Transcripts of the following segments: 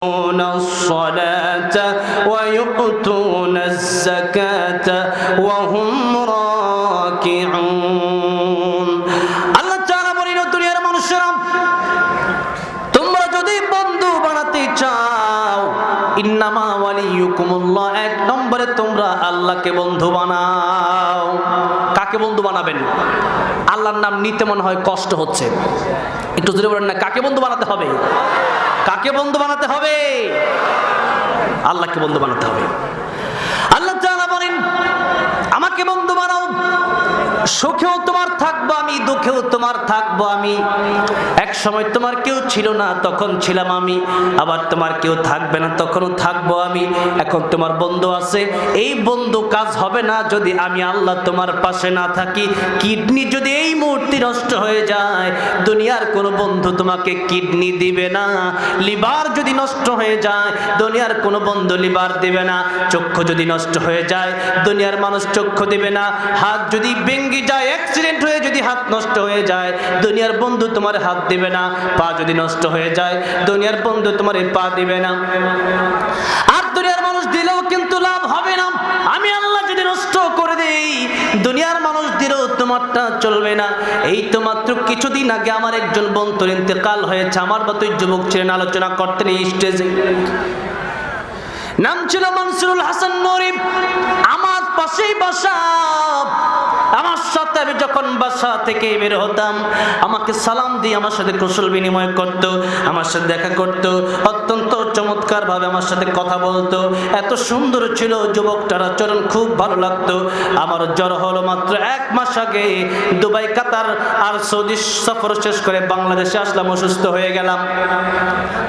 يقيمون الصلاة ويؤتون الزكاة وهم راكعون আল্লাহ তাআলা বলেন ও দুনিয়ার মানুষেরা তোমরা যদি বন্ধু বানাতে চাও ইন্নামা ওয়ালিয়ুকুমুল্লাহ এক নম্বরে তোমরা আল্লাহকে বন্ধু বানাও কাকে বন্ধু বানাবেন আল্লাহর নাম নিতে মনে হয় কষ্ট হচ্ছে। একটু জোরে বলেন না, কাকে বন্ধু বানাতে হবে? কাকে বন্ধু বানাতে হবে? আল্লাহকে বন্ধু বানাতে হবে। আমাকে বন্ধু বানাও। সুখেও তোমার থাকব আমি, দুঃখেও তোমার থাকব আমি। এক সময় তোমার কেউ ছিল না, তখন ছিলাম আমি। আবার তোমার কেউ থাকবে না, তখনও থাকব আমি। এখন তোমার বন্ধু আছে। এই বন্ধু কাজ হবে না যদি আমি আল্লাহ তোমার পাশে না থাকি। কিডনি যদি এই মুহূর্তে নষ্ট হয়ে যায়, দুনিয়ার কোনো বন্ধু তোমাকে কিডনি দিবে না। লিভার যদি নষ্ট হয়ে যায়, দুনিয়ার কোনো বন্ধু লিভার দিবে না। চক্ষু যদি নষ্ট হয়ে যায়, দুনিয়ার মানুষ চক্ষু দিবে না। হাত যদি ভেঙ্গি যায় অ্যাক্সিডেন্ট হয়ে যদি হাত নষ্ট হয়ে যায়, দুনিয়ার বন্ধু তোমার হাত দিবে না। পা যদি নষ্ট হয়ে যায়, দুনিয়ার বন্ধু তোমার পা দিবে না। আর দুনিয়ার মানুষ দিলেও কিন্তু লাভ হবে না। আমি আল্লাহ যদি নষ্ট করে দেই, দুনিয়ার মানুষ দিলেও তোমারটা চলবে না। এই তো মাত্র কিছুদিন আগে আমার একজন বন্ধুর ইন্তেকাল হয়েছে। আমার মতো যুবক ছিলেন, আলোচনা করতেন এই স্টেজে নাম ছিল মনসুরুল হাসান নরিম আমার পাশেই বাসা। আমার সাথে আমি যখন বাসা থেকে বের হতাম, আমাকে সালাম দিয়ে আমার সাথে কৌশল বিনিময় করত, আমার সাথে দেখা করত। অত্যন্ত চমৎকার ভাবে আমার সাথে কথা বলতো। এত সুন্দর ছিল যুবকটার আচরণ, খুব ভালো লাগতো। আমার জ্বর হলো মাত্র এক মাস আগে। দুবাই, কাতার আর সৌদি সফর শেষ করে বাংলাদেশে আসলাম, অসুস্থ হয়ে গেলাম।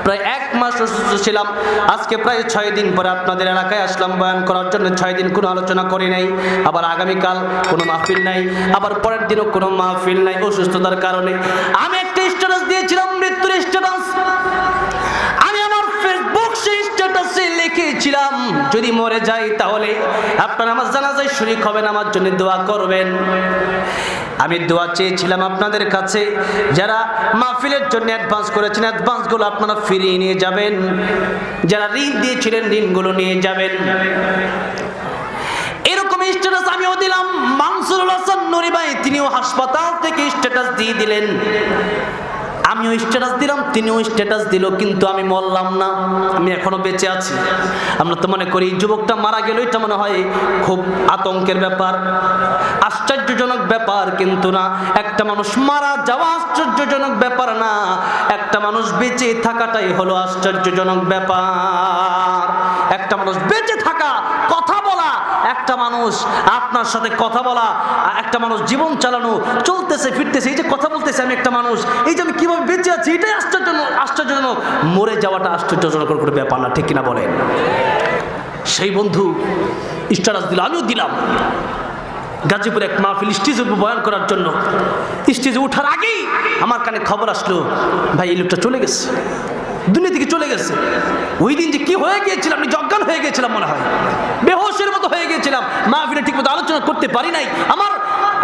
প্রায় এক মাস অসুস্থ ছিলাম। আজকে প্রায় ছয় দিন পরে আপনাদের এলাকায় আসলাম বয়ান করার জন্য। ছয় দিন কোনো আলোচনা করি নাই। আবার আগামীকাল কোনো মাহফিল নাই। আবার পরের দিনও কোনো মাহফিল নাই অসুস্থতার কারণে। আমি একটা স্ট্যাটাস দিয়েছিলাম মৃত্যুর স্ট্যাটাস আমি আমার ফেসবুক সেই স্ট্যাটাসে লিখেছিলাম মরে যাই তাহলে আপনার আমার জানাজায় শরীক হবেন, আমার জন্য দোয়া করবেন। আমি দোয়া চেয়েছিলাম আপনাদের কাছে, যারা মাহফিলের জন্য অ্যাডভান্স করেছেন অ্যাডভান্সগুলো আপনারা ফিরিয়ে নিয়ে যাবেন। যারা ঋণ দিয়েছিলেন, ঋণগুলো নিয়ে যাবেন। এরকম স্ট্যাটাস আমিও দিলাম। মানসুরুল হাসান তিনিও হাসপাতাল থেকে স্ট্যাটাস দিয়ে দিলেন। আমিও স্ট্যাটাস দিলাম, তিনিও স্ট্যাটাস দিল, কিন্তু আমি মরলাম না, আমি এখনও বেঁচে আছি। আমরা তো মনে করি, যুবকটা মারা গেল এটা মনে হয় খুব আতঙ্কের ব্যাপার, আশ্চর্যজনক ব্যাপার, কিন্তু না, একটা মানুষ মারা যাওয়া আশ্চর্যজনক ব্যাপার না, একটা মানুষ বেঁচে থাকাটাই হলো আশ্চর্যজনক ব্যাপার। একটা মানুষ বেঁচে থাকা, কথা বলা, একটা মানুষ আপনার সাথে কথা বলা একটা মানুষ জীবন চালানো, চলতেছে, ফিরতেছে, এই যে কথা বলতেছে আমি একটা মানুষ, এই যে আমি কীভাবে বেঁচে আছি, এটাই আশ্চর্যজনক আশ্চর্যজনক। মরে যাওয়াটা আশ্চর্যজনক করে ব্যাপার না, ঠিক কিনা বলেন? সেই বন্ধু স্ট্যাটাস দিল আমিও দিলাম। গাজীপুরে এক মাহফিল স্টেজে বয়ান করার জন্য। স্টেজে ওঠার আগেই আমার কানে খবর আসলো, ভাই, এই লোকটা চলে গেছে। দুনিয়া থেকে চলে গেছে। ওই দিন যে কি হয়ে গিয়েছিলাম আমি জজ্ঞান হয়ে গিয়েছিলাম মনে হয়। বেহোশের মতো হয়ে গিয়েছিলাম। মাহফিলে ঠিক মতো আলোচনা করতে পারি নাই। আমার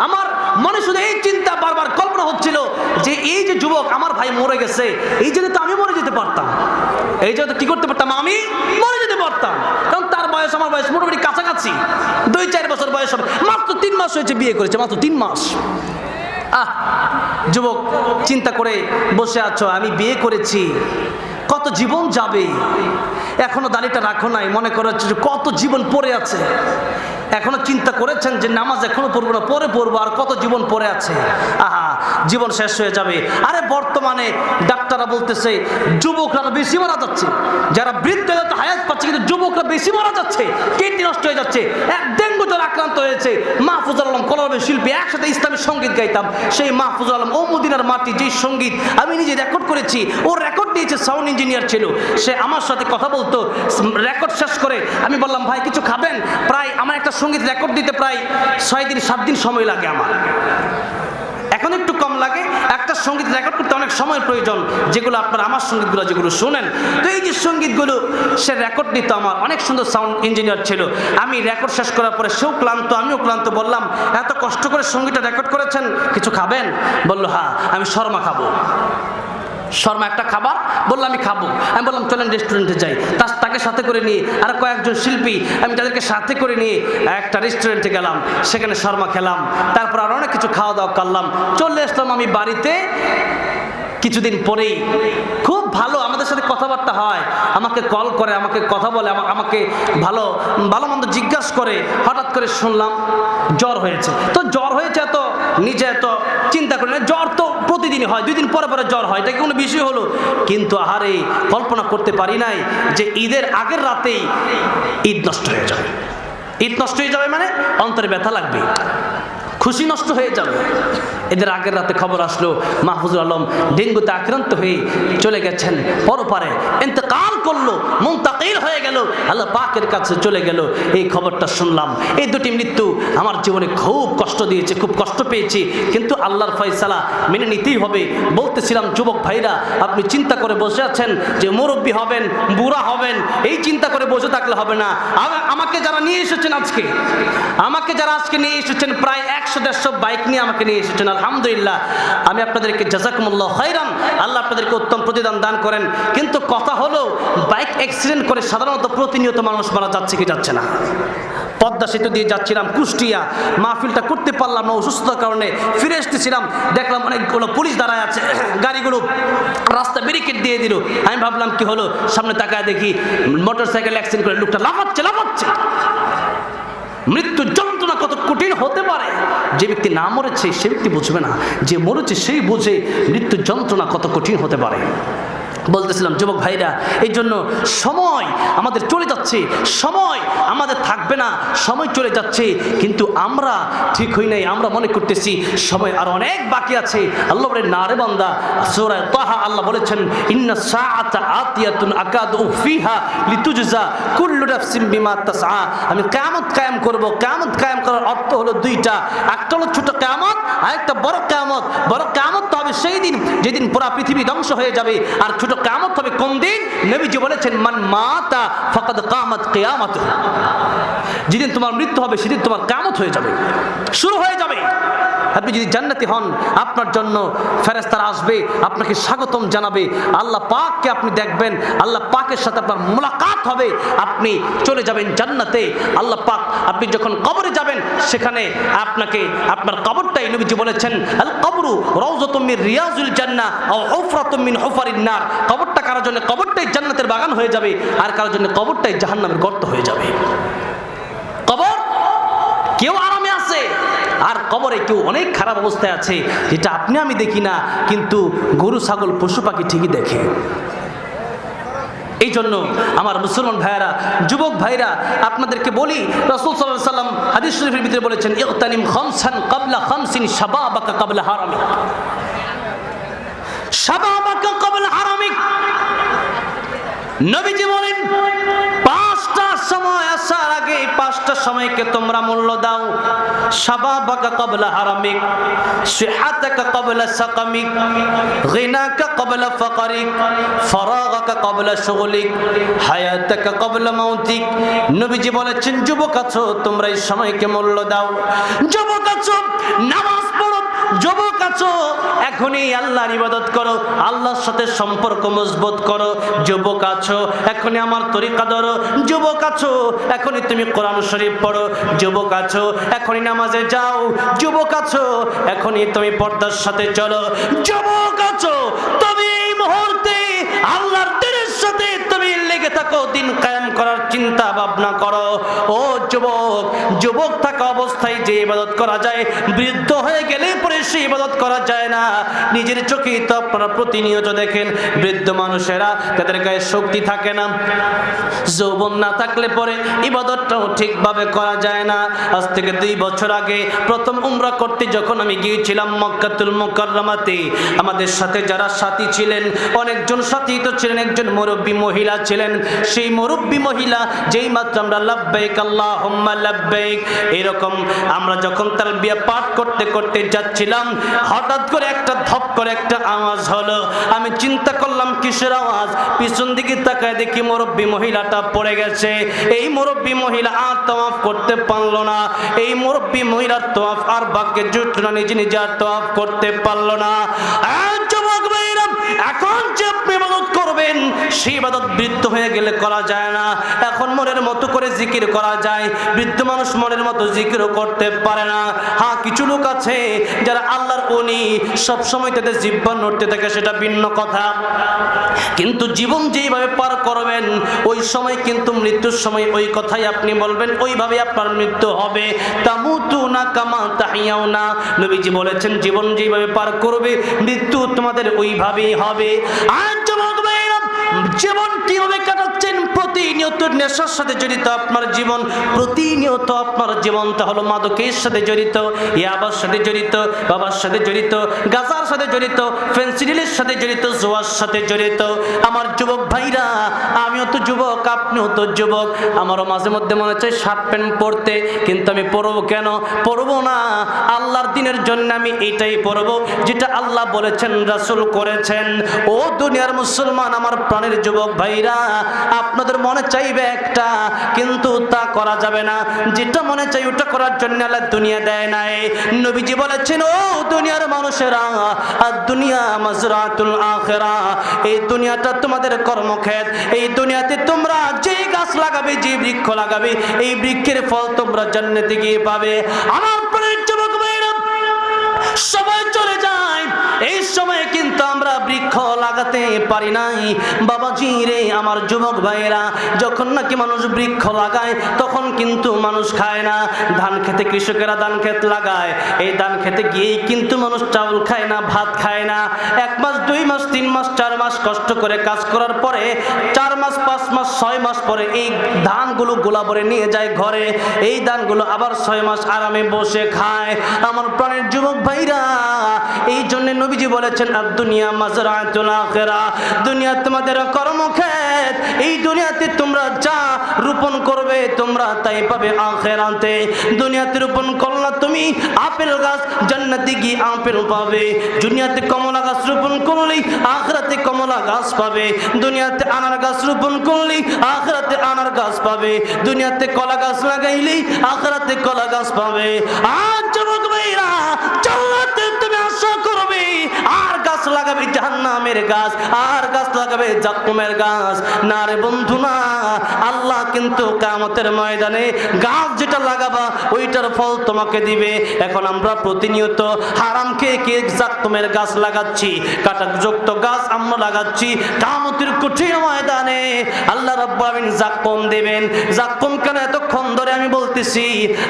আমার মনে শুধু এই চিন্তা বারবার কল্পনা হচ্ছিল যে এই যে যুবক আমার ভাই মরে গেছে, এই জন্য তো আমি মরে যেতে পারতাম। এই জন্য কি করতে পারতাম? আমি মরে যেতে পারতাম। কারণ তার বয়স, আমার বয়স মোটামুটি কাছাকাছি। দুই, চার বছর বয়স হবে। মাত্র তিন মাস হয়েছে বিয়ে করেছে, মাত্র তিন মাস। আহ, যুবক, চিন্তা করে বসে আছো, আমি বিয়ে করেছি। কত জীবন যাবে? এখনও দাড়িটা রাখো নাই, মনে করা কত জীবন পড়ে আছে। এখনও চিন্তা করেছেন যে নামাজ এখনও পড়ব না, পরে পড়ব আর কত জীবন পড়ে আছে? আহা, জীবন শেষ হয়ে যাবে। আরে বর্তমানে ডাক্তাররা বলতেছে, যুবকরা বেশি মারা যাচ্ছে। যারা বৃদ্ধ হয়তো পাচ্ছে, কিন্তু যুবকরা বেশি মারা যাচ্ছে, কিডনি নষ্ট হয়ে যাচ্ছে। এক ডেঙ্গু জ্বর আক্রান্ত হয়েছে। মাহফুজুল আলম কলমের শিল্পী, একসাথে ইসলামী সংগীত গাইতাম। সেই মাহফুজুল আলম ও মাটি, যেই সংগীত আমি নিজে রেকর্ড করেছি ও রেকর্ড নিয়েছে সাউন্ড ইঞ্জিনিয়ার ছিল। সে আমার সাথে কথা বলতো রেকর্ড শেষ করে আমি বললাম, ভাই, কিছু খাবেন? প্রায় আমার একটা সংগীত রেকর্ড দিতে প্রায় ছয় দিন, সাত দিন সময় লাগে আমার। এখন একটু কম লাগে, একটা সংগীত রেকর্ড করতে অনেক সময় প্রয়োজন, যেগুলো আপনার আমার সঙ্গীতগুলো যেগুলো শোনেন। তো এই যে সঙ্গীতগুলো, সে রেকর্ড নিত আমার, অনেক সুন্দর সাউন্ড ইঞ্জিনিয়ার ছিল। আমি রেকর্ড শেষ করার পরে সেও ক্লান্ত, আমিও ক্লান্ত, বললাম, এত কষ্ট করে সঙ্গীতটা রেকর্ড করেছেন, কিছু খাবেন? বলল হ্যাঁ আমি শর্মা খাব। শর্মা একটা খাবার? বলল আমি খাব। আমি বললাম, চলেন রেস্টুরেন্টে যাই। তার তাকে সাথে করে নিয়ে আর কয়েকজন শিল্পী, আমি তাদেরকে সাথে করে নিয়ে একটা রেস্টুরেন্টে গেলাম। সেখানে শর্মা খেলাম। তারপর আর অনেক কিছু খাওয়া দাওয়া করলাম। চলে আসলাম আমি বাড়িতে। কিছুদিন পরেই খুব ভালো আমাদের সাথে কথাবার্তা হয়। আমাকে কল করে, আমাকে কথা বলে, আমা- আমাকে ভালো ভালো মন্দ জিজ্ঞাসা করে। হঠাৎ করে শুনলাম, জ্বর হয়েছে। তো জ্বর হয়েছে তো নিজে এত চিন্তা করি জ্বর তো প্রতিদিনই হয় দুই দিন পরে পরে জ্বর হয় এটা কি কোনো বিষয় হলো। কিন্তু আহারে, কল্পনা করতে পারি নাই যে ঈদের আগের রাতেই ঈদ নষ্ট হয়ে যাবে। ঈদ নষ্ট হয়ে যাবে মানে অন্তরে ব্যথা লাগবে, খুশি নষ্ট হয়ে যাবে। এদের আগের রাতে খবর আসলো, মাহফুজুল আলম ডেঙ্গুতে আক্রান্ত হয়ে চলে গেছেন পরপারে। ইন্তেকাল করল, মুন্তাকিল হয়ে গেল, আল্লাহ পাকের কাছে চলে গেল। এই খবরটা শুনলাম। এই দুটি মৃত্যু আমার জীবনে খুব কষ্ট দিয়েছে, খুব কষ্ট পেয়েছি। কিন্তু আল্লাহর ফয়সালা মেনে নিতেই হবে। বলতেছিলাম, যুবক ভাইরা, আপনি চিন্তা করে বসে আছেন যে মুরব্বী হবেন, বুড়া হবেন, এই চিন্তা করে বসে থাকলে হবে না। আমাকে যারা নিয়ে এসেছেন আজকে, আমাকে যারা আজকে নিয়ে এসেছেন, প্রায় একশো দেড়শো বাইক নিয়ে আমাকে নিয়ে এসেছেন আলহামদুলিল্লাহ, আমি আপনাদেরকে জাজাকুমুল্লাহ খৈরান আল্লাহ আপনাদেরকে উত্তম প্রতিদান দান করেন। কিন্তু কথা হলো, বাইক অ্যাক্সিডেন্ট করে সাধারণত প্রতিনিয়ত মানুষ মারা যাচ্ছে কি যাচ্ছে না। পদ্মা সেতু দিয়ে যাচ্ছিলাম, কুষ্টিয়া, মাহফিলটা করতে পারলাম না, অসুস্থতার কারণে ফিরে এসতেছিলাম দেখলাম অনেকগুলো পুলিশ দাঁড়ায় আছে, গাড়িগুলো রাস্তা ব্যারিকেড দিয়ে দিল। আমি ভাবলাম, কি হলো? সামনে তাকায় দেখি মোটর সাইকেল অ্যাক্সিডেন্ট করে লোকটা লাফাচ্ছে লাফাচ্ছে। মৃত্যু যন্ত্রণা কত কঠিন হতে পারে? যে ব্যক্তি না মরেছে, সে ব্যক্তি বুঝবে না। যে মরেছে, সেই বুঝে মৃত্যু যন্ত্রণা কত কঠিন হতে পারে। বলতেছিলাম, যুবক ভাইরা এই জন্য সময় আমাদের চলে যাচ্ছে। সময় আমাদের থাকবে না, সময় চলে যাচ্ছে। কিন্তু আমরা ঠিক হই নাই, আমরা মনে করতেছি সময় আর অনেক বাকি আছে। আল্লাহ বলে না রে বান্দা, সূরা তাহা আল্লাহ বলেছেন, ইন্না সাআতা আতিয়াতুন আকাদু ফিহা লিতুজজা কুল্লু নাফসিন বিমা তাসআ। আমি কিয়ামত কায়েম করব। কিয়ামত কায়েম করার অর্থ হলো দুইটা। একটা হলো ছোট কিয়ামত আর একটা বড় কিয়ামত। বড় কিয়ামত হবে সেই দিন, যেদিন পুরা পৃথিবী ধ্বংস হয়ে যাবে। আর ছোট কামত হবে কোন দিন? নবীজি বলেছেন, মান মাতা ফকদ কামত কেয়ামত যেদিন তোমার মৃত্যু হবে, সেদিন তোমার কামত হয়ে যাবে, শুরু হয়ে যাবে। আপনি যদি জান্নাতি হন, আপনার জন্য ফেরেস্তারা আসবে, আপনাকে স্বাগতম জানাবে। আল্লাহ পাককে আপনি দেখবেন, আল্লাহ পাকের সাথে আপনার মোলাকাত হবে, আপনি চলে যাবেন জান্নাতে। আল্লাহ পাক আপনি যখন কবরে যাবেন, সেখানে আপনাকে, আপনার কবরটাই নবীজি বলেছেন, আল কবরু রওজাতুম মিন রিয়াজুল জান্না ও হুফরাতুম মিন হুফারিন নার। কবরটা কারোর জন্য? কবরটাই জান্নাতের বাগান হয়ে যাবে, আর কারোর জন্য কবরটাই জাহান্নামের গর্ত হয়ে যাবে। কবর? কেউ আরামে আছে? আর কবরে কেউ অনেক খারাপ অবস্থায় আছে, যেটা আপনি আমি দেখি না, কিন্তু গরু, ছাগল, পশু পাখি ঠিকই দেখে। এই জন্য আমার মুসলমান ভাইয়েরা, যুবক ভাইরা আপনাদেরকে বলি, রসুল সাল্লাহ সাল্লাম হাদিস শরীফের ভিতরে বলেছেন, ইকতানিম খামসান কাবলা খামসিন শাবাবাকা কাবলা হারামিক। শাবাবাকা কাবলা হারামিক। নবীজি বলেন, পাঁচটা সময় আসার আগে এই পাঁচটা সময়কে তোমরা মূল্য দাও। শাবাবাকা কবলা হারামিক, সিহাতাকা কবলা সাকামিক, গিনাকা কবলা ফাকারিক, ফরাগাকা কবলা শুগলিক, হায়াতাকা কবলা মাউতিক। নবীজি বলেছেন, যুবক আছো, তোমরা এই সময়কে মূল্য দাও। যুবক আছো, নামাজ যুবক আছো, এখনই আল্লাহর ইবাদত করো, আল্লাহর সাথে সম্পর্ক মজবুত করো। যুবক আছো, এখনই আমার তরিকা ধরো। যুবক আছো, এখনই তুমি কোরআন শরীফ পড়ো। যুবক আছো, এখনই নামাজে যাও। যুবক আছো, এখনই তুমি পর্দার সাথে চলো। যুবক আছো তুমি এই মুহূর্তে আল্লাহর লেগে থাকো, দিন কায়েম করার চিন্তা ভাবনা করো। ও যুবক যুবক থাকা অবস্থায় যে ইবাদত করা যায়, বৃদ্ধ হয়ে গেলে পরে সে ইবাদত করা যায় না। নিজের চোখে তো আপনারা প্রতিনিয়ত দেখেন, বৃদ্ধ মানুষেরা তাদের গায়ে শক্তি থাকে না। যৌবন না থাকলে পরে ইবাদতটাও ঠিকভাবে করা যায় না। আজ থেকে দুই বছর আগে প্রথম উমরা করতে যখন আমি গিয়েছিলাম মক্কাতুল মুকাররমাতে, আমাদের সাথে যারা সাথী ছিলেন, অনেকজন সাথী তো ছিলেন, একজন মুরব্বী মহিলা ছিলেন সেই মুরব্বী মহিলা, যেই মাত্র আমরা লাব্বাইক, আল্লাহুম্মা লাব্বাইক, এরকম আমরা যখন তালবিয়া পাঠ করতে করতে যাচ্ছিলাম, হঠাৎ করে একটা ধপ করে একটা আওয়াজ হলো। আমি চিন্তা করলাম, কিসের আওয়াজ? পিছন দিকে তাকায় দেখি মুরব্বী মহিলাটা পড়ে গেছে। এই মুরব্বী মহিলা আর তওয়াফ করতে পারল না। এই মুরব্বী মহিলার তওয়াফ আর ভাগ্যে জুটলো না, নিজে নিজে আর তওয়াফ করতে পারল না। এখন যে করবেন সেই ইবাদত বৃদ্ধ হয়ে গেলে করা যায় না। এখন মনের মতো করে জিকির করা যায়। বৃদ্ধ মানুষ মনের মতো জিকিরও করতে পারে না। হ্যাঁ কিছু লোক আছে যারা আল্লাহর উনি সব সময় তাদের জিব্বা নড়তে থাকে, সেটা ভিন্ন কথা। কিন্তু জীবন যেইভাবে পার করবেন, ওই সময় কিন্তু মৃত্যুর সময় ওই কথাই আপনি বলবেন ওইভাবে আপনার মৃত্যু হবে। তামুতু না কামা তাহিয়াও না নবীজি বলেছেন, জীবন যেইভাবে পার করবে, মৃত্যু তোমাদের ওইভাবেই হবে। আর জীবন কীভাবে কাটাচ্ছেন প্রতিনিয়ত নেশার সাথে জড়িত, আপনার জীবন প্রতিনিয়ত আপনার জীবনটা হলো মাদকের সাথে জড়িত, ইয়াবার সাথে জড়িত, বাবার সাথে জড়িত, গাজার সাথে জড়িত, ফেন্সিডিলের সাথে জড়িত, জোয়ার সাথে জড়িত। আমার যুবক ভাইরা, আমিও তো যুবক, আপনিও তো যুবক। আমারও মাঝে মধ্যে মনে হচ্ছে শার্ট প্যান্ট পরতে, কিন্তু আমি পরবো কেন? পরবো না। আল্লাহর দিনের জন্য আমি এটাই পরবো, যেটা আল্লাহ বলেছেন, রাসুল করেছেন। ও দুনিয়ার মুসলমান, আমার প্রাণের যুবক ভাইরা, আপনাদের মনে চাইবে একটা, কিন্তু তা করা যাবে না। যেটা মনে চাই ওটা করার জন্য আল্লাহ দুনিয়া দেয় নাই। নবীজি বলেছেন, ও দুনিয়ার মানুষেরা আর দুনিয়া মাজরাতুল আখিরা, এই দুনিয়াটা তোমাদের কর্মক্ষেত, এই দুনিয়াতে তোমরা যে গাছ লাগাবে যে বৃক্ষ লাগাবে, এই বৃক্ষের ফল তোমরা জান্নাতে গিয়ে পাবে। আমার প্রাণের যুবক সবাই চলে যায় এই সময়ে কিন্তু আমরা বৃক্ষ লাগাতে পারি নাই। বাবাজি রে, আমার যুবক ভাইয়েরা, যখন নাকি মানুষ বৃক্ষ লাগায়, তখন কিন্তু মানুষ খায় না। ধান খেতে কৃষকেরা ধান ক্ষেত লাগায়। এই ধান খেতে গিয়েই কিন্তু মানুষ চাউল খায় না, ভাত খায় না। এক মাস, দুই মাস, তিন মাস, চার মাস কষ্ট করে কাজ করার পরে, চার মাস, পাঁচ মাস, ছয় মাস পরে এই ধানগুলো গোলা ভরে নিয়ে যায় ঘরে। এই ধানগুলো আবার ছয় মাস আরামে বসে খায়। আমার প্রাণের যুবক ভাইরা, এই জন্য নবীজি বলেছেন আর দুনিয়া মাজরাতুল দুনিয়া তোমাদের কর্মক্ষেত। এই দুনিয়াতে তোমরা যা রোপণ করবে, তোমরা তাই পাবে আখেরাতে। দুনিয়াতে রোপণ করলা তুমি, আপেল গাছ জান্নাতে গিয়ে আপেল পাবে। দুনিয়াতে কমলা গাছ রোপণ করলেই আখরাতে কমলা গাছ পাবে। দুনিয়াতে আনার গাছ রোপণ করলেই আখরাতে আনার গাছ পাবে। দুনিয়াতে কলা গাছ লাগাইলেই আখরাতে কলা গাছ পাবে। আর যুবক ভাইরা, জান্নাতে তুমি আশা করবে। আর গাছ লাগাবে জাহান্নামের গাছ, আর গাছ লাগাবে জাক্কুমের গাছ। না রে বন্ধু, না। আল্লাহ কিন্তু কামতের ময়দানে গাছ যেটা লাগাবা, ওইটার ফল তোমাকে দিবে। এখন আমরা প্রতিনিয়ত হারাম খেয়ে খেয়ে জাক্কুমের গাছ লাগাচ্ছি, কাটাযুক্ত গাছ আমরা লাগাচ্ছি কামতের কঠিন ময়দানে। আল্লাহ রাব্বুল আলামিন জাক্কুম দেবেন। জাক্কুম কেন এতক্ষণ ধরে আমি বলতেছি,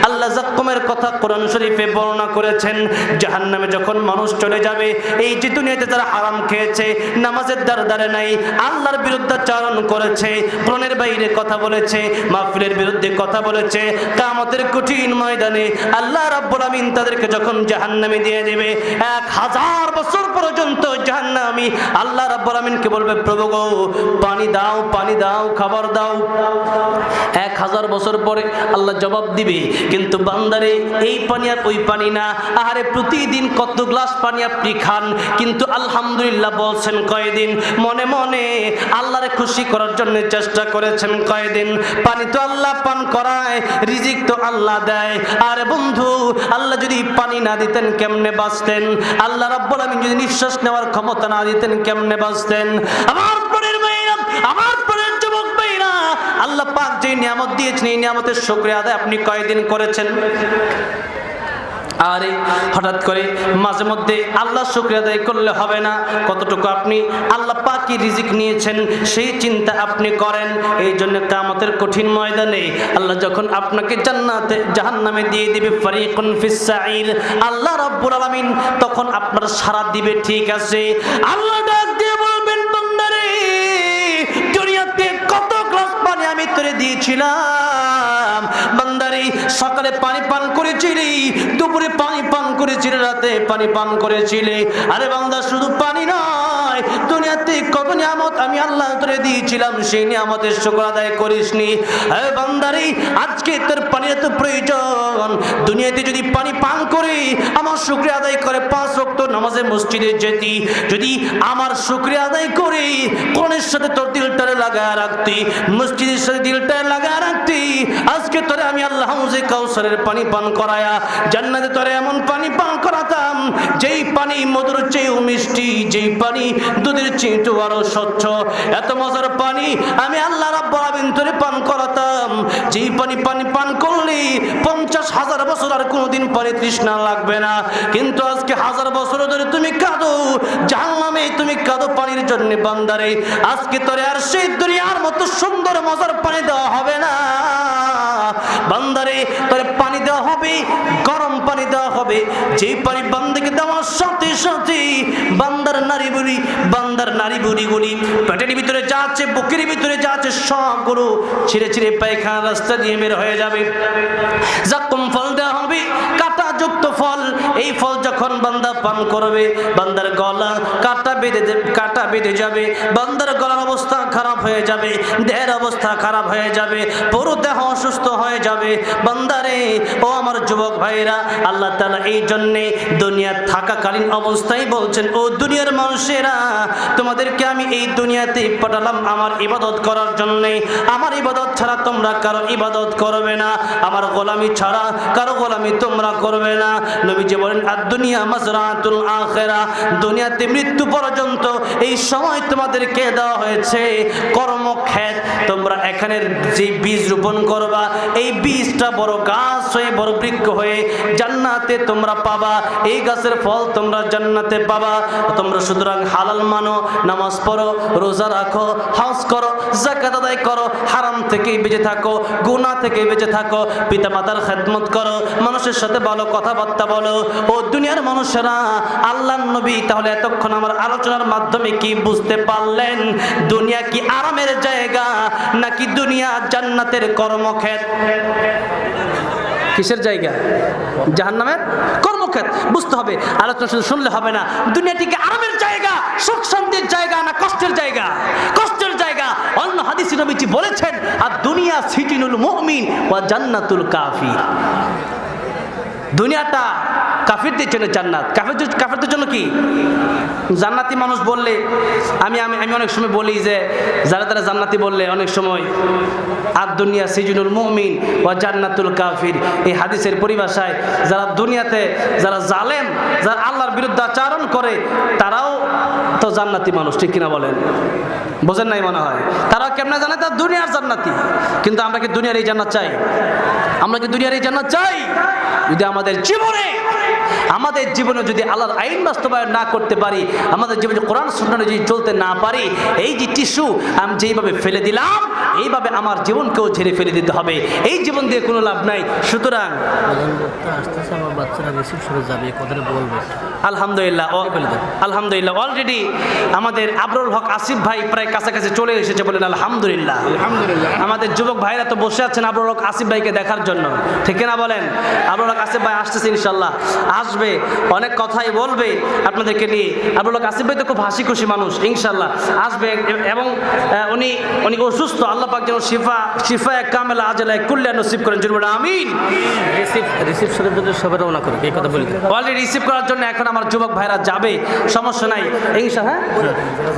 আল্লাহ জাক্কুমের কথা কোরআন শরীফে বর্ণনা করেছেন, জাহান্নামে যখন মানুষ চলে যাবে, এই যে দুনিয়াতে তারা হারাম খেয়েছে, নামাজের দ্বার দ্বারে নাই, আল্লাহর বিরুদ্ধাচারণ করেছে কোরআনের বাইরে কথা বলেছে, মাহফিলের বিরুদ্ধে কথা বলেছে কামতের কঠিন ময়দানে আল্লাহ রাব্বুল আমিন তাদেরকে যখন জাহান্নামে দিয়ে দেবে, এক হাজার বছর পর্যন্ত জাহান্নামি, আল্লাহ রাব্বুল আমিনকে বলবে, প্রভু গো, পানি দাও পানি দাও, খাবার দাও। এক হাজার বছর পরে আল্লাহ জবাব দিবে, কিন্তু বান্দারে, এই পানি আর ওই পানি না। আহারে, প্রতিদিন কত গ্লাস পানি আপনি খান, কিন্তু আলহামদুলিল্লাহ বলছেন কয়দিন? মনে মনে আল্লাহরে খুশি করার জন্য চেষ্টা করেছেন কয়দিন? পানি তো আল্লাহ পান করায়, রিজিক তো আল্লাহ দেয়। আরে বন্ধু, আল্লাহ যদি পানি না দিতেন কেমনে বাঁচতেন? আল্লাহ রাব্বুল আমিন যদি নিঃশ্বাস নেওয়ার ক্ষমতা না দিতেন কেমনে বাঁচতেন? আমার পরের মেয়েরা আমার পরের যুবক ভাইরা, আল্লাহ পাক যে নিয়ামত দিয়েছেন, এই নিয়ামতের শুকরিয়া আদায় আপনি কয়দিন করেছেন? আরে হঠাৎ করে মাঝে মধ্যে আল্লাহ শুক্রিয়া আদায় করলে হবে না। কতটুকু আপনি আল্লাহ পাকি রিজিক নিয়েছেন, সেই চিন্তা আপনি করেন। এই জন্য কামতের কঠিন ময়দানে আল্লাহ যখন আপনাকে জান্নাতে, জাহান্নামে দিয়ে দিবে, ফারিকুন আল্লাহ রাব্বুল আলামিন তখন আপনার সারা দিবে, ঠিক আছে? আল্লাহ ডাক দিয়ে বলবেন দুনিয়াতে কত গ্লাস পানি আমি তোরে দিয়েছিলাম? বান্দারে সকালে পানি পান করেছিলি, দুপুরে পানি পান করেছিলে, রাতে পানি পান করেছিলি। আরে বান্দা, শুধু পানি নয় দুনিয়াতে কত নিয়ামত আমি আল্লাহ তোরে দিয়েছিলাম, সেই নিয়ামতের শুকর আদায় করিসনি। আরে বান্দারে, আজকে তোর পানির এত প্রয়োজন। দুনিয়াতে যদি পানি পান করে, আমার শুক্রিয়া আদায় করে পাঁচ রক্ত নামাজে মসজিদে যেতি। যদি আমার শুক্রিয়া আদায় করে, কোনের সাথে তোর দিলটারে লাগায় রাখতি, মসজিদের সাথে দিলটারে লাগায় রাখতি। আজকে তোরে আমি আল্লাহ হাউজে কাউসারের পানি পান করায়া, জান্নাতে তোরে এমন পানি পান করাতাম, যেই পানি মধুর চেয়েও মিষ্টি, যেই পানি দুধের চিঁটু আরও স্বচ্ছ। এত মজার পানি আমি আল্লাহ রাব্বুল আলামিন পান করাতাম। যেই পানি পানি পান করলি পঞ্চাশ হাজার বছর আর কোনোদিন পরে তৃষ্ণা লাগবে না। কিন্তু আজকে হাজার বছর ধরে তুমি কাঁদো, জাহান্নামে তুমি কাঁদো পানির জন্য বান্দারে। আজকে তোরে আর সেই দুনিয়ার মতো সুন্দর মজার পানি দেওয়া হবে না। বান্দারে, তোরে পানি দেওয়া হবে, গরম পানি দেওয়া হবে। যেই পানি বান্দাকে দেওয়ার সাথে সাথে বুড়ি বান্দার নারী বুড়িগুলি পেটের ভিতরে যা আছে, বুকের ভিতরে যা আছে, সবগুলো ছিঁড়ে ছিঁড়ে পায়খানা রাস্তা দিয়ে বের হয়ে যাবে। যা কম ফল দেওয়া হবে। এই ফল যখন বান্দা পান করবে, বান্দার গলা কাটা বেঁধে কাটা বেঁধে যাবে, বান্দার গলার অবস্থা খারাপ হয়ে যাবে, দেহের অবস্থা খারাপ হয়ে যাবে, পুরো দেহ অসুস্থ হয়ে যাবে। বান্দারে, ও আমার যুবক ভাইরা আল্লাহ তাআলা এই জন্যে দুনিয়া থাকাকালীন অবস্থায় বলছেন, ও দুনিয়ার মানুষেরা, তোমাদেরকে আমি এই দুনিয়াতে পাঠালাম আমার ইবাদত করার জন্যে। আমার ইবাদত ছাড়া তোমরা কারও ইবাদত করবে না। আমার গোলামি ছাড়া কারও গোলামি তোমরা করবে না। নবীজি বলেন, আর দুনিয়া মাজরাতুল আখেরা, দুনিয়াতে মৃত্যু পর্যন্ত এই সময় তোমাদেরকে দেওয়া হয়েছে? কর্মক্ষেত, তোমরা এখানের যে বীজ রোপণ করবা, এই বীজটা বড় গাছ হয়ে, বড় বৃক্ষ হয়ে জান্নাতে তোমরা পাবা। এই গাছের ফল তোমরা জান্নাতে পাবা। তোমরা সুতরাং হালাল মানো, নামাজ পড়ো, রোজা রাখো হাউস করো জাকাত আদায় করো, হারাম থেকে বেঁচে থাকো, গুনাহ থেকে বেঁচে থাকো পিতা মাতার খেদমত করো, মানুষের সাথে ভালো কথাবার্তা বলো ও দুনিয়ার মানুষেরা আল্লাহ নবী, তাহলে এতক্ষণ আমার আলোচনার মাধ্যমে কি বুঝতে পারলেন? দুনিয়া কি আরামের জায়গা, নাকি দুনিয়া জান্নাতের কর্মক্ষেত? কিসের জায়গা? জাহান্নামের কর্মক্ষেত। বুঝতে হবে, আলোচনা শুধু শুনলে হবে না। দুনিয়াটিকে আরামের জায়গা, সুখ শান্তির জায়গা, না কষ্টের জায়গা? কষ্টের জায়গা। অন্য হাদিস নবীজি বলেছেন, আর দুনিয়া সিটিনুল মুমিন ওয়া জান্নাতুল কাফির। দুনিয়াটা কাফিরদের জন্য জান্নাত। কাফিরদের কাফিরদের জন্য কি? জান্নাতি মানুষ বললে, আমি আমি আমি অনেক সময় বলি যে, যারা তারা জান্নাতি বললে অনেক সময়, আর দুনিয়া সিজনুল মুমিন ও জান্নাতুল কাফির। এই হাদিসের পরিভাষায় যারা দুনিয়াতে, যারা জালেম, যারা আল্লাহর বিরুদ্ধে আচরণ করে, তারাও তো জান্নাতি মানুষ, ঠিক কিনা বলেন? বোঝেন নাই মনে হয়। তারাও কেমনে জানে? তার দুনিয়ার জান্নাতি। কিন্তু আমরা কি দুনিয়ার এই জান্নাত চাই? আমরা কি দুনিয়ার এই জান্নাত চাই? যদি আমাদের জীবনে আমাদের জীবনে যদি আল্লাহর আইন বাস্তবায়ন না করতে পারি, আমাদের জীবনে কোরআন সুন্নাহ যদি চলতে না পারি, এই যে টিস্যু আমি যেইভাবে ফেলে দিলাম, এইভাবে আমার জীবনকেও ঝেড়ে ফেলে দিতে হবে। এই জীবন দিয়ে কোনো লাভ নাই। সুতরাং আলহামদুলিল্লাহ আলহামদুলিল্লাহ অলরেডি আমাদের আবরুল হক আসিফ ভাই প্রায় কাছাকাছি চলে এসেছে বলেন আলহামদুলিল্লাহ। আলহামদুলিল্লাহ। আমাদের যুবক ভাইরা তো বসে আছেন আবরুল হক আসিফ ভাইকে দেখার জন্য। ঠিক না বলেন? আবরুল হক আসিফ ভাই আসতেছে ইনশাল্লাহ আসবে অনেক কথাই বলবে আপনাদেরকে নিয়ে। আবরুল হক আসিফ ভাই তো খুব হাসি খুশি মানুষ ইনশাল্লাহ আসবে এবং উনি উনি অসুস্থ আল্লাহ পাক যেন শিফা শিফা এক কামেলা আজলায় কুল্লা নসিব করেন। জন্য আমিন। রিসিপ রিসিপশনের মধ্যে সবাই রওনা করবে এই কথা বলি। অলরেডি রিসিভ করার জন্য এখন আমার যুবক ভাইরা যাবে সমস্যা নাই। ইনশা হ্যাঁ?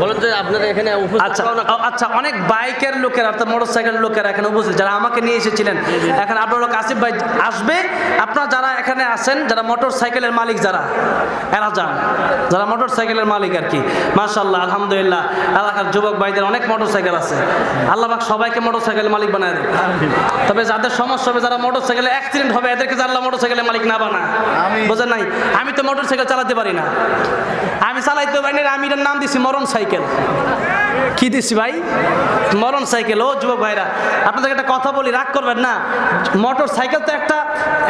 বলেন যে আপনারা এখানে উপস্থিত আচ্ছা আচ্ছা অনেক বাইকের লোকের অর্থাৎ মোটর সাইকেলের লোকেরা এখানে উপস্থিত যারা আমাকে নিয়ে এসেছিলেন। এখন আপনার লোক আসিফ ভাই আসবে আপনারা যারা এখানে আছেন যারা মোটর সাইকেলের মালিক যারা এরা যান। যারা মোটর সাইকেলের মালিক আর কি। মাশাল্লাহ আলহামদুলিল্লাহ এলাকার যুবক ভাইদের অনেক মোটর সাইকেল আছে। আল্লাহ পাক সবাইকে মোটর সাইকেলের মালিক বানায় দেয়। তবে যাদের সমস্যা হবে যারা মোটর সাইকেলে অ্যাক্সিডেন্ট হবে এদেরকে আল্লাহ মোটর সাইকেলের মালিক না বানা। বোঝেন নাই? আমি তো মোটর সাইকেল চালাতে পারি না। আমি চালাইতে পারি না আমি এটার নাম দিছি মরণ সাইকেল। কি দিছি ভাই? মরণ সাইকেল, ও যুবক ভাইরা, আপনাদেরকে একটা কথা বলি, রাগ করবেন না। মোটর সাইকেল তো একটা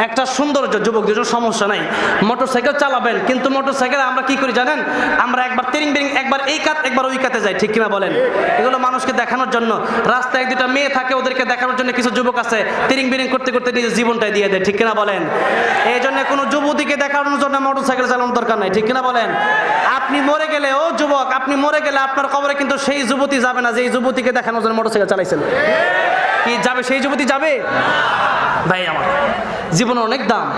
একটা সৌন্দর্য, যুবক দুজন, সমস্যা নাই। মোটর সাইকেল চালাবেন, কিন্তু মোটর সাইকেল আমরা কি করি জানেন? আমরা একবার তেরিং বেরিং, একবার এই কাত, একবার ওই কাতে যাই, ঠিক কিনা বলেন? এগুলো মানুষকে দেখানোর জন্য, রাস্তায় এক দুটা মেয়ে থাকে, ওদেরকে দেখানোর জন্য কিছু যুবক আছে, তেরিং বেরিং করতে করতে নিজের জীবনটাই দিয়ে দেয়, ঠিক কিনা বলেন? এই জন্য কোনো যুবতীকে দেখানোর জন্য মোটর সাইকেল চালানোর দরকার নাই, ঠিক কিনা বলেন? আপনি মরে গেলে, ও যুবক, আপনি মরে গেলে আপনার কবরে কিন্তু সেই যুবতী যাবে না যে যুবতীকে দেখানোর জন্য মোটরসাইকেল চালাইছেন। কি যাবে? সেই যুবতী যাবে? ভাই আমার। জীবনের অনেক দাম।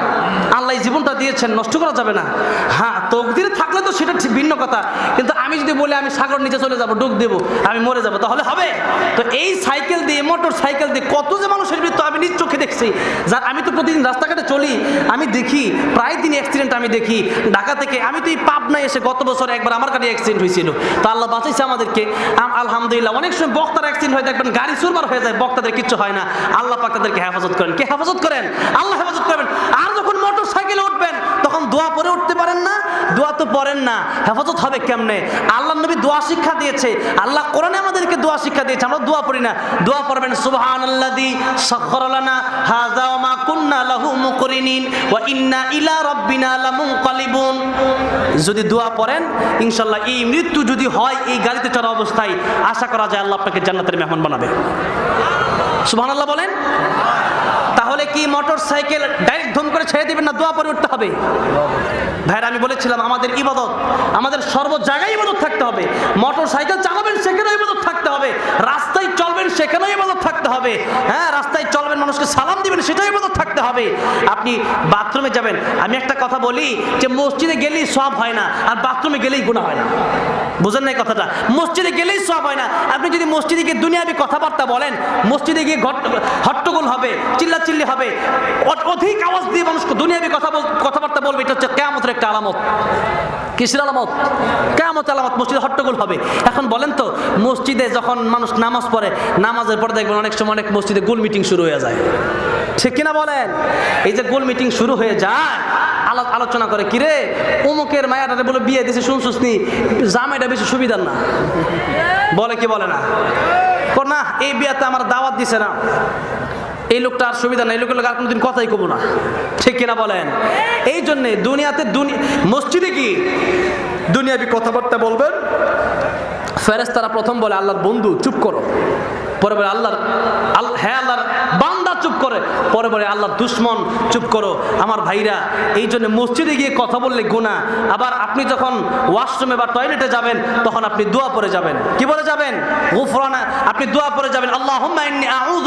আল্লাহ জীবনটা দিয়েছেন, নষ্ট করা যাবে না। হ্যাঁ তকদিরে থাকলে তো সেটা ভিন্ন কথা। কিন্তু আমি যদি বলি, আমি সাগর নিচে চলে যাব, ডুব দেবো, আমি মরে যাব, তাহলে হবে? তো এই সাইকেল দিয়ে, মোটর সাইকেল দিয়ে কত যে মানুষের মৃত্যু আমি নিজ চোখে দেখছি। যার, আমি তো প্রতিদিন রাস্তাঘাটে চলি, আমি দেখি, প্রায় দিন অ্যাক্সিডেন্ট আমি দেখি। ঢাকা থেকে, আমি তো এই পাবনায় এসে গত বছর একবার আমার গাড়ি অ্যাক্সিডেন্ট হয়েছিল। তো আল্লাহ বাঁচাইছে আমাদেরকে। আম- আলহামদুলিল্লাহ, অনেক সময় বক্তার অ্যাক্সিডেন্ট হয়ে, দেখবেন গাড়ি সুরবার হয়ে যায়, বক্তাদের কিচ্ছু হয় না। আল্লাহ পাক তাদেরকে হেফাজত করেন। কে হেফাজত করেন? আল্লাহ হেফাজত করবেন। আর যখন মোটর সাইকেলে উঠবেন, তখন দোয়া পরে উঠতে পারেন না, দোয়া তো পড়েন না। হেফাজত হবে কেমনে? আল্লাহ নবী দোয়া শিক্ষা দিয়েছে। আল্লাহ কোরআনে আমাদেরকে দোয়া শিক্ষা দিয়েছে, আমরা দোয়া পড়ি না। দোয়া পড়বেন, সুবহানাল্লাযী সাখখারা লানা হাযা ওয়া মা কুন্না লাহু মুকরিনিন ওয়া ইন্না ইলা রাব্বিনা লামুনকালিবুন। যদি দোয়া পড়েন, ইনশাআল্লাহ এই মৃত্যু যদি হয়, এই গাড়িতে চড়া অবস্থায়, আশা করা যায় আল্লাহ আপনাকে জান্নাতের মেহমান বানাবে। সুবহানাল্লাহ বলেন। তাহলে কি মোটর সাইকেল ডাইরেক্ট ধুম করে ছেড়ে দিবেন না, দোয়া পরে উঠতে হবে। ভাইরা, আমি বলেছিলাম, আমাদের ইবাদত, আমাদের সর্ব জায়গায় ইবাদত থাকতে হবে। মোটর সাইকেল চালাবেন সেখানেও ইবাদত থাকতে হবে। রাস্তায় চলবেন সেখানেও ইবাদত থাকতে হবে। হ্যাঁ রাস্তায় চলবেন, মানুষকে সালাম দিবেন, সেটাও ইবাদত থাকতে হবে। আপনি বাথরুমে যাবেন। আমি একটা কথা বলি যে, মসজিদে গেলেই সব হয় না, আর বাথরুমে গেলেই গুণা হয় না। বুঝেন নাই কথাটা? মসজিদে গেলেই সব হয় না। আপনি যদি মসজিদে গিয়ে দুনিয়াবি কথাবার্তা বলেন, মসজিদে গিয়ে হট্টগোল হবে, চিল্লাচিল্লি হবে অধিক আওয়াজ দিয়ে মানুষ দুনিয়াবি কথা কথাবার্তা বলবে, এটা হচ্ছে কেমতের একটা আলামত। কিসের আলামত? কেমত আলামত, মসজিদে হট্টগোল হবে। এখন বলেন তো, মসজিদে যখন মানুষ নামাজ পড়ে, নামাজের পরে দেখবেন অনেক সময় অনেক মসজিদে গোল মিটিং শুরু হয়ে যায়। ঠিক কিনা বলেন? এই যে গোল মিটিং শুরু হয়ে যায় আলোচনা করে, কিরে, অমুকের মায়াটারে বলে বিয়ে দিছে, শুনছুস নি? জামাইটা বেশি সুবিধার না। বলে কি বলে না? না, এই বিয়াতে আমার দাওয়াত দিছে না। এই লোকটা আর সুবিধা নেই লোকের লোক আর কোনোদিন কথাই কব না। ঠিক কিনা বলেন? এই জন্যে দুনিয়াতে দুনি মসজিদে কি দুনিয়াবি কথাবার্তা বলবেন? ফেরেস্তারা প্রথম বলে, আল্লাহর বন্ধু, চুপ করো। পরে বলে, আল্লাহর আল- হ্যাঁ আল্লাহর চুপ করে। পরে বলে আল্লাহর দুশ্মন, চুপ করো। আমার ভাইরা, এই জন্য মসজিদে গিয়ে কথা বললে গুণা আবার আপনি যখন ওয়াশরুমে বা টয়লেটে যাবেন, তখন আপনি দোয়া পরে যাবেন। কি বলে যাবেন? গুফরানা, আপনি দোয়া পরে যাবেন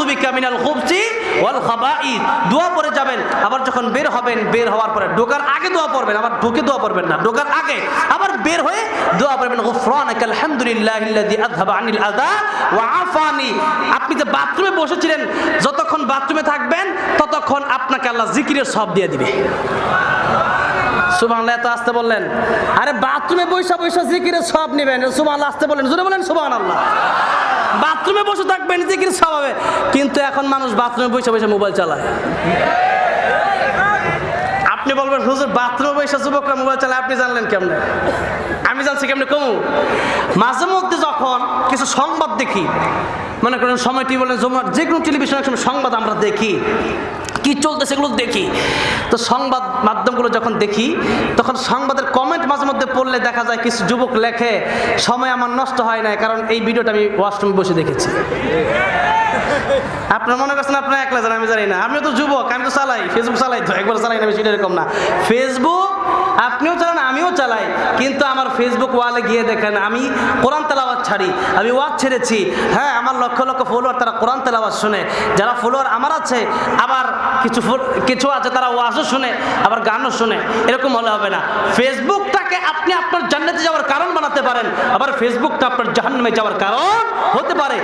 বিকা মিনাল খুবসি ওয়াল খাবাইস। দোয়া পরে যাবেন। আবার যখন বের হবেন, বের হওয়ার পরে ঢোকার আগে দোয়া পড়বেন, আবার ঢুকে দোয়া পড়বেন না। ঢোকার আগে। আবার বের হয়ে দোয়া পড়বেন, গুফরানাকা আলহামদুলিল্লাহিল্লাযী আযহাবা আনিল আযা ওয়া আফানি। আপনি যে বাথরুমে বসেছিলেন, যতক্ষণ বাথরুমে থাকবেন, ততক্ষণ আপনাকে আল্লাহ জিকিরের সব দিয়ে দিবে। সুবহানাল্লাহ, এত আসতে বললেন। আরে বাথরুমে বৈশা বৈশা জিকিরের সব নেবেন, সুবহানাল্লাহ আসতে বললেন। জোরে বলেন, সুবহানাল্লাহ। বাথরুমে বসে থাকবেন জিকির সব হবে। কিন্তু এখন মানুষ বাথরুমে বসে বসে মোবাইল চালায়। আপনি বলবেন, হুজুর, বাথরুমে বসে যুবকরা মোবাইল চালায়, আপনি জানলেন কেমনে? আমি জানছি কেমনে কমু? মাঝে মধ্যে যখন কিছু সংবাদ দেখি, মনে করেন সময় টিভি বলেন জমা- যে কোনো টেলিভিশনের সময় সংবাদ আমরা দেখি। কি চলতেছে সেগুলো দেখি। তো সংবাদ মাধ্যমগুলো যখন দেখি, তখন সংবাদের কমেন্ট মাঝে মধ্যে পড়লে দেখা যায় কিছু যুবক লেখে, সময় আমার নষ্ট হয় না কারণ এই ভিডিওটা আমি ওয়াশরুমে বসে দেখেছি। আপনার মনে করছেন আপনার একলা জানেন আমি জানি না। আমিও তো যুবক, আমি তো চালাই। ফেসবুক চালাই তো, একবার চালাই না আমি সেটা এরকম না। ফেসবুক আপনিও চালান, আমিও চালাই। কিন্তু আমার ফেসবুক ওয়ালে গিয়ে দেখেন, আমি কোরআন তেলাওয়াত ছাড়ি। আমি ওয়াজ ছেড়েছি। হ্যাঁ আমার লক্ষ লক্ষ ফলোয়ার তারা কোরআন তেলাওয়াত শুনে। যারা ফলোয়ার আমার আছে, আবার কিছু কিছু আছে তারা ওয়াজও শুনে, আবার গানও শুনে। এরকম হলে হবে না। ফেসবুকটাকে আপনি আপনার জান্নাতে যাওয়ার কারণ বানাতে পারেন। আবার ফেসবুকটা আপনার জাহান্নামে যাওয়ার কারণ হতে পারে।